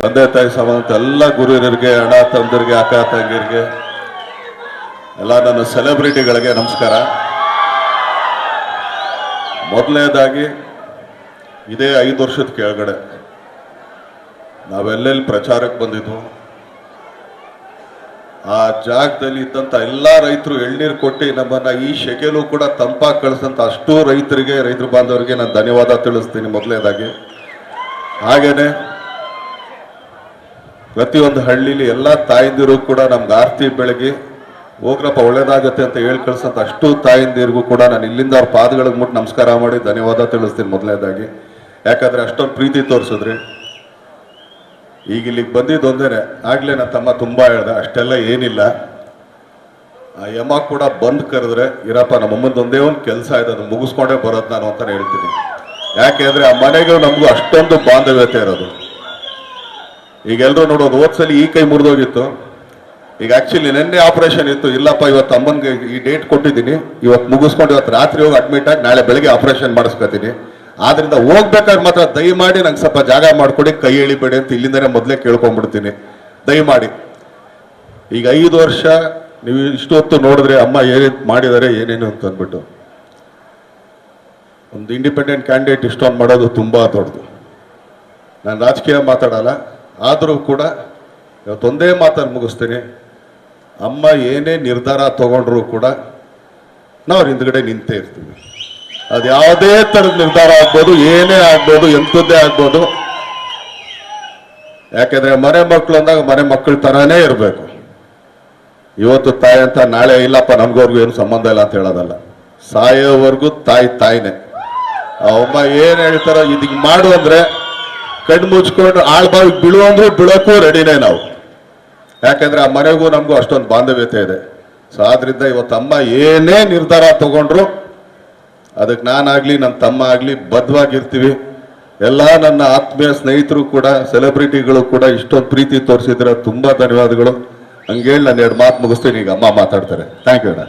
ತಂದೆ ತಾಯಿ ಸಮಂತ ಎಲ್ಲ ಗುರುವಿನರಿಗೆ, ಅಣ್ಣ ತಂದರಿಗೆ ಅಕ್ಕ ತಂಗಿರಿಗೆ ಎಲ್ಲ ನನ್ನ ಸೆಲೆಬ್ರಿಟಿಗಳಿಗೆ ನಮಸ್ಕಾರ. ಮೊದಲನೇದಾಗಿ ಇದೇ ಐದು ವರ್ಷದ ಕೆಳಗಡೆ ನಾವೆಲ್ಲೆಲ್ಲಿ ಪ್ರಚಾರಕ್ಕೆ ಬಂದಿದ್ವು, ಆ ಜಾಗದಲ್ಲಿ ಇದ್ದಂಥ ಎಲ್ಲ ರೈತರು ಎಳ್ನೀರು ಕೊಟ್ಟು ನಮ್ಮನ್ನು ಈ ಶೆಕೆಲು ಕೂಡ ತಂಪಾಗಿ ಕಳಿಸಿದಂಥ ಅಷ್ಟು ರೈತರಿಗೆ, ರೈತರು ಬಾಂಧವರಿಗೆ ನಾನು ಧನ್ಯವಾದ ತಿಳಿಸ್ತೀನಿ ಮೊದಲನೇದಾಗಿ. ಹಾಗೇನೆ ಪ್ರತಿಯೊಂದು ಹಳ್ಳಿಲಿ ಎಲ್ಲ ತಾಯಂದಿರು ಕೂಡ ನಮ್ಗೆ ಆರ್ತಿ ಬೆಳಗ್ಗೆ ಹೋಗ್ರಪ್ಪ, ಒಳ್ಳೇದಾಗತ್ತೆ ಅಂತ ಹೇಳಿ ಕಳ್ಸಂತ ಅಷ್ಟು ತಾಯಂದಿರಿಗೂ ಕೂಡ ನಾನು ಇಲ್ಲಿಂದ ಅವ್ರ ಪಾದಗಳಿಗೆ ಮುಟ್ಟು ನಮಸ್ಕಾರ ಮಾಡಿ ಧನ್ಯವಾದ ತಿಳಿಸ್ತೀನಿ ಮೊದಲನೇದಾಗಿ. ಯಾಕಂದ್ರೆ ಅಷ್ಟೊಂದು ಪ್ರೀತಿ ತೋರಿಸಿದ್ರಿ. ಈಗ ಇಲ್ಲಿಗೆ ಬಂದಿದ್ದು ಒಂದೇನೆ, ಆಗ್ಲೇ ನನ್ನ ತಮ್ಮ ತುಂಬ ಹೇಳ್ದೆ, ಅಷ್ಟೆಲ್ಲ ಏನಿಲ್ಲ. ಆ ಯಮ ಕೂಡ ಬಂದ್ ಕರೆದ್ರೆ, ಇರಪ್ಪ, ನಮ್ಮ ಅಮ್ಮಂದು ಒಂದೇ ಒಂದು ಕೆಲಸ ಇದೆ, ಅದು ಮುಗಿಸ್ಕೊಂಡೇ ಬರೋದು ನಾನು ಅಂತಾನೆ ಹೇಳ್ತೀನಿ. ಯಾಕೆಂದ್ರೆ ಆ ಮನೆಗೂ ನಮಗೂ ಅಷ್ಟೊಂದು ಬಾಂಧವ್ಯತೆ ಇರೋದು. ಈಗ ಎಲ್ಲರೂ ನೋಡೋದು ಹೋದ್ಸಲಿ ಈ ಕೈ ಮುರಿದೋಗಿತ್ತು. ಈಗ ಆಕ್ಚುಲಿ ನಿನ್ನೆ ಆಪರೇಷನ್ ಇತ್ತು. ಇಲ್ಲಪ್ಪ, ಇವತ್ತು ಅಮ್ಮನ್ಗೆ ಈ ಡೇಟ್ ಕೊಟ್ಟಿದ್ದೀನಿ. ಇವತ್ತು ಮುಗಿಸ್ಕೊಂಡು ಇವತ್ತು ರಾತ್ರಿ ಹೋಗಿ ಅಡ್ಮಿಟ್ ಆಗಿ ನಾಳೆ ಬೆಳಗ್ಗೆ ಆಪರೇಷನ್ ಮಾಡಿಸ್ಕೊತೀನಿ. ಆದ್ರಿಂದ ಹೋಗ್ಬೇಕಾದ್ರೆ ಮಾತ್ರ ದಯಮಾಡಿ ನಂಗೆ ಸ್ವಲ್ಪ ಜಾಗ ಮಾಡ್ಕೊಡಿ, ಕೈ ಎಳಿಬೇಡಿ ಅಂತ ಇಲ್ಲಿಂದನೇ ಮೊದಲೇ ಕೇಳ್ಕೊಂಡ್ಬಿಡ್ತೀನಿ. ದಯಮಾಡಿ. ಈಗ ಐದು ವರ್ಷ ನೀವು ಇಷ್ಟು ಹೊತ್ತು ನೋಡಿದ್ರೆ ಅಮ್ಮ ಏನೇನು ಮಾಡಿದ್ದಾರೆ ಏನೇನು ಅಂತ ಅಂದ್ಬಿಟ್ಟು. ಒಂದು ಇಂಡಿಪೆಂಡೆಂಟ್ ಕ್ಯಾಂಡಿಡೇಟ್ ಇಷ್ಟೊಂದು ಮಾಡೋದು ತುಂಬಾ ದೊಡ್ಡದು. ನಾನು ರಾಜಕೀಯ ಮಾತಾಡಲ್ಲ. ಆದರೂ ಕೂಡ ಇವತ್ತೊಂದೇ ಮಾತನ್ನು ಮುಗಿಸ್ತೀನಿ. ಅಮ್ಮ ಏನೇ ನಿರ್ಧಾರ ತಗೊಂಡ್ರೂ ಕೂಡ ನಾವು ಹಿಂದ್ಗಡೆ ನಿಂತೇ ಇರ್ತೀವಿ. ಅದು ಯಾವುದೇ ಥರದ ನಿರ್ಧಾರ ಆಗ್ಬೋದು, ಏನೇ ಆಗ್ಬೋದು, ಎಂಥದ್ದೇ ಆಗ್ಬೋದು. ಯಾಕೆಂದರೆ ಮನೆ ಮಕ್ಕಳು ಅಂದಾಗ ಮನೆ ಮಕ್ಕಳ ಥರನೇ ಇರಬೇಕು. ಇವತ್ತು ತಾಯಿ ಅಂತ ನಾಳೆ ಇಲ್ಲಪ್ಪ, ನಮ್ಗವ್ರಿಗೂ ಏನು ಸಂಬಂಧ ಇಲ್ಲ ಅಂತ ಹೇಳೋದಲ್ಲ. ಸಾಯೋವರೆಗೂ ತಾಯಿ ತಾಯಿನೇ. ಆ ಏನು ಏನ್ ಹೇಳ್ತಾರೋ ಇದಕ್ಕೆ ಮಾಡು ಅಂದ್ರೆ ಕಣ್ಣು ಮುಚ್ಕೊಂಡು ಆಳ್ಬಾವಿಗೆ ಬೀಳು ಅಂದ್ರೆ ಬೀಳಕ್ಕೂ ರೆಡಿನೇ ನಾವು. ಯಾಕಂದ್ರೆ ಆ ಮನೆಗೂ ನಮಗೂ ಅಷ್ಟೊಂದು ಬಾಂಧವ್ಯತೆ ಇದೆ. ಸೊ ಆದ್ರಿಂದ ಇವತ್ತು ಅಮ್ಮ ಏನೇ ನಿರ್ಧಾರ ತಗೊಂಡ್ರು, ಅದಕ್ಕೆ ನಾನಾಗ್ಲಿ ನನ್ನ ತಮ್ಮ ಆಗ್ಲಿ ಬದ್ಧವಾಗಿರ್ತೀವಿ ಎಲ್ಲ ನನ್ನ ಆತ್ಮೀಯ ಸ್ನೇಹಿತರು ಕೂಡ ಸೆಲೆಬ್ರಿಟಿಗಳು ಕೂಡ ಇಷ್ಟೊಂದು ಪ್ರೀತಿ ತೋರಿಸಿದ್ರೆ ತುಂಬಾ ಧನ್ಯವಾದಗಳು. ಹಂಗೇಳಿ ನಾನು ಎರಡು ಮಾತು ಮುಗಿಸ್ತೀನಿ, ಈಗ ಅಮ್ಮ ಮಾತಾಡ್ತಾರೆ. ಥ್ಯಾಂಕ್ ಯು ಅಣ್ಣ.